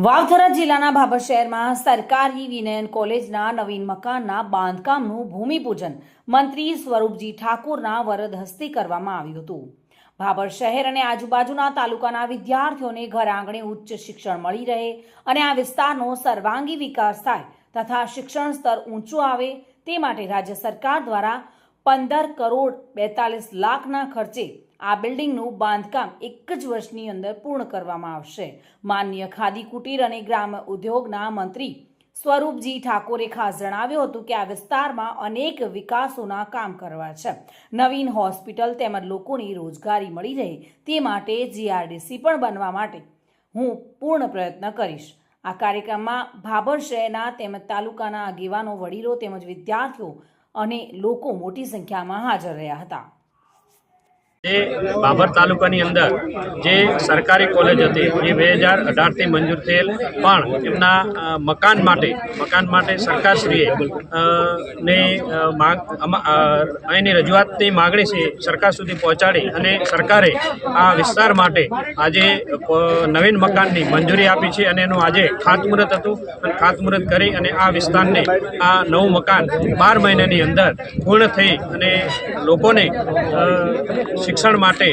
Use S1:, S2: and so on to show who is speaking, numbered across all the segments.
S1: વાવથરા જિલ્લાના ભાભર શહેરમાં સરકારી વિનયન કોલેજના નવીન મકાનના બાંધકામનું ભૂમિપૂજન મંત્રી સ્વરૂપજી ઠાકુરના વરદ હસ્તે કરવામાં આવ્યું હતું. ભાભર શહેર અને આજુબાજુના તાલુકાના વિદ્યાર્થીઓને ઘર આંગણે ઉચ્ચ શિક્ષણ મળી રહે અને આ વિસ્તારનો સર્વાંગી વિકાસ થાય તથા શિક્ષણ સ્તર ઊંચું આવે તે માટે રાજ્ય સરકાર દ્વારા પંદર કરોડ બેતાલીસ લાખના ખર્ચે આ બિલ્ડિંગનું બાંધકામ એક જ વર્ષની અંદર પૂર્ણ કરવામાં આવશે. માન્ય ખાદી કુટીર અને ગ્રામ ઉદ્યોગના મંત્રી સ્વરૂપજી ઠાકોરે ખાસ જણાવ્યું હતું કે આ વિસ્તારમાં અનેક વિકાસોના કામ કરવા છે. નવીન હોસ્પિટલ તેમજ લોકોની રોજગારી મળી રહે તે માટે જીઆરડીસી પણ બનવા માટે હું પૂર્ણ પ્રયત્ન કરીશ. આ કાર્યક્રમમાં ભાભર શહેરના તેમજ તાલુકાના આગેવાનો, વડીલો તેમજ વિદ્યાર્થીઓ અને લોકો મોટી સંખ્યામાં હાજર રહ્યા હતા.
S2: જે બાબર તાલુકાની અંદર જે સરકારી કોલેજ હતી, એ બે હજાર અઢારથી મંજૂર થયેલ. પણ એમના મકાન માટે મકાન માટે સરકારશ્રીએ ને માગ અહીંની રજૂઆતની માગણી છે, સરકાર સુધી પહોંચાડી અને સરકારે આ વિસ્તાર માટે આજે નવીન મકાનની મંજૂરી આપી છે અને એનું આજે ખાતમુહૂર્ત હતું. અને ખાતમુહૂર્ત કરી અને આ વિસ્તારને, આ નવું મકાન બાર મહિનાની અંદર પૂર્ણ થઈ અને લોકોને શિક્ષણ માટે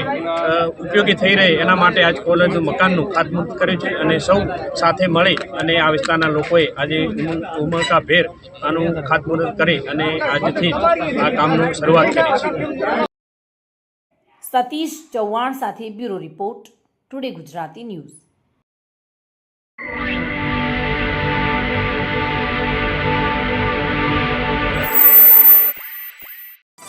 S2: ઉપયોગી થઈ રહે એના માટે આજ કોલેજનું મકાનનું ખાતમુહૂર્ત કર્યું છે અને સૌ સાથે મળી અને આ વિસ્તારના લોકોએ આજે ઉમળકાભેર આનું ખાતમુહૂર્ત કરી અને આજથી આ કામનું શરૂઆત કરી છે.
S1: સતીશ ચૌહાણ સાથે bureau report, today Gujarati news.